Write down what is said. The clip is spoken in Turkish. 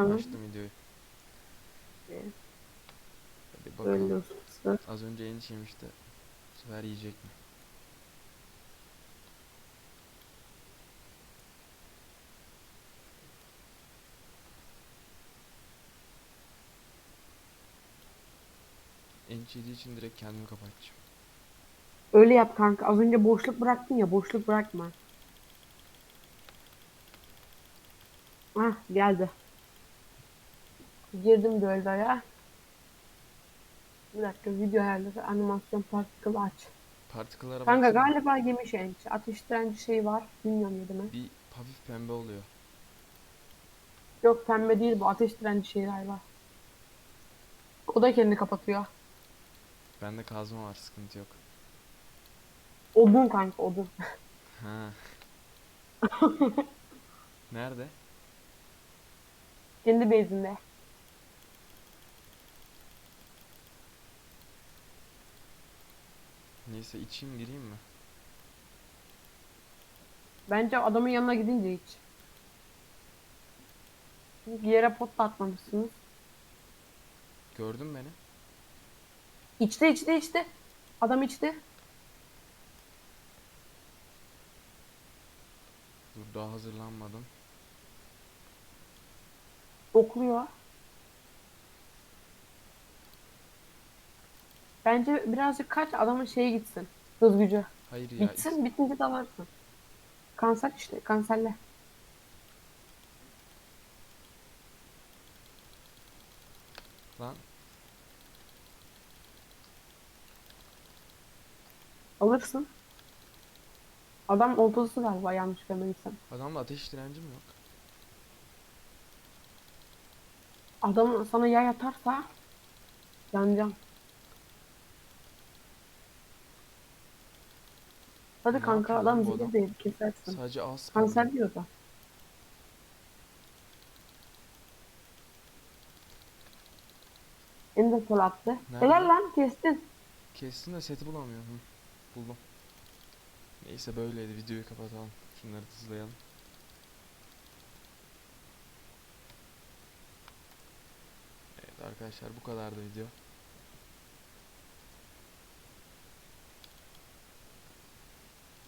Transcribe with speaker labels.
Speaker 1: Tamam.
Speaker 2: Açtım videoyu.
Speaker 1: Evet.
Speaker 2: Hadi
Speaker 1: Öyle
Speaker 2: bakalım.
Speaker 1: olsun.
Speaker 2: Az önce enişte yemişti. Bu sefer yiyecek mi? Yediği için direkt kendimi kapatacağım.
Speaker 1: Öyle yap kanka. Az önce boşluk bıraktın ya. Boşluk bırakma. Hah geldi. Girdim düelloya. Bir dakika video ayarları animasyon particle aç.
Speaker 2: Partikılara
Speaker 1: Kanka
Speaker 2: baksana.
Speaker 1: galiba yemiş enç. Ateş direnci şey var. Bilmiyorum yedi mi?
Speaker 2: Bir hafif pembe oluyor.
Speaker 1: Yok pembe değil bu. Ateş direnci şey galiba. O da kendini kapatıyor.
Speaker 2: Bende kazma var sıkıntı yok.
Speaker 1: Odun kanka odun.
Speaker 2: Ha. Nerede?
Speaker 1: Kendi bezinde.
Speaker 2: Neyse içeyim gireyim mi?
Speaker 1: Bence adamın yanına gidince hiç. Çünkü yere pot da atmamışsınız.
Speaker 2: Gördün beni?
Speaker 1: İçte içte içte. Adam içti.
Speaker 2: Dur daha hazırlanmadım.
Speaker 1: Okluyor. Bence birazcık kaç adamın şeyi gitsin. Hız gücü.
Speaker 2: Hayır ya.
Speaker 1: Bitsin bitince dalarsın. Kanser işte kanserle.
Speaker 2: Lan
Speaker 1: Alırsın. Adam oltası galiba yanlış görmediysem.
Speaker 2: adamda ateş direnci mi yok?
Speaker 1: Adam sana yay atarsa yanacağım. Hadi
Speaker 2: Ne
Speaker 1: kanka
Speaker 2: yapıyor lan
Speaker 1: adam
Speaker 2: bu
Speaker 1: zehir
Speaker 2: adam?
Speaker 1: değil kesersin.
Speaker 2: Sadece az
Speaker 1: Kanser diyor da. Ender sol attı.
Speaker 2: Nerede?
Speaker 1: Helal lan kestin.
Speaker 2: Kestim de seti bulamıyorum. Hı, buldum. Neyse böyleydi. Videoyu kapatalım. Şunları hızlayalım. Evet arkadaşlar bu kadardı video.